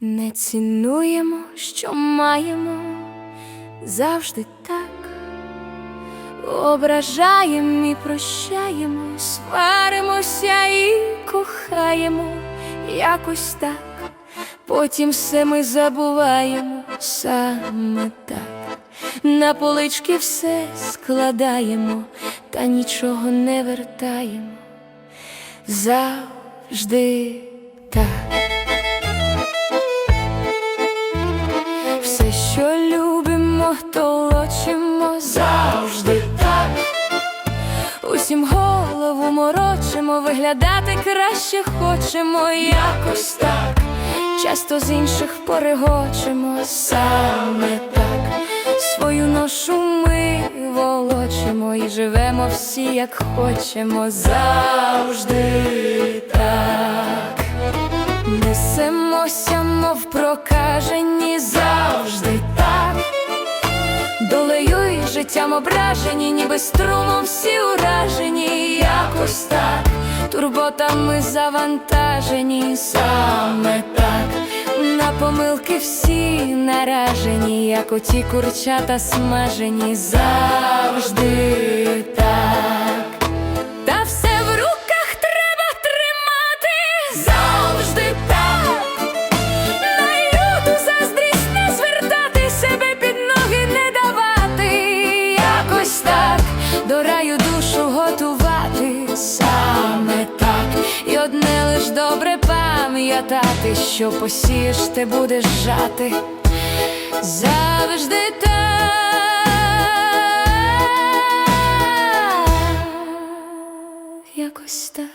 Не цінуємо, що маємо завжди так. Ображаємо і прощаємо, сваримося і кохаємо якось так. Потім все ми забуваємо саме так. На полички все складаємо, та нічого не вертаємо. Завжди так. Морочимо, виглядати краще хочемо якось так. Часто з інших порегочемо саме так. Свою ношу ми волочимо і живемо всі, як хочемо, завжди так. Несемося, мов прокажені завжди так. Долею і життям ображені, ніби струмом всі уражені, якось так, турботами завантажені, саме так, на помилки всі наражені, як оті курчата смажені, завжди так. Та все в руках треба тримати. Завжди так. На люту заздрість не звертати себе під ноги не давати, якось так. До раю пам'ятати, що посієш, ти будеш жати завжди так, якось так.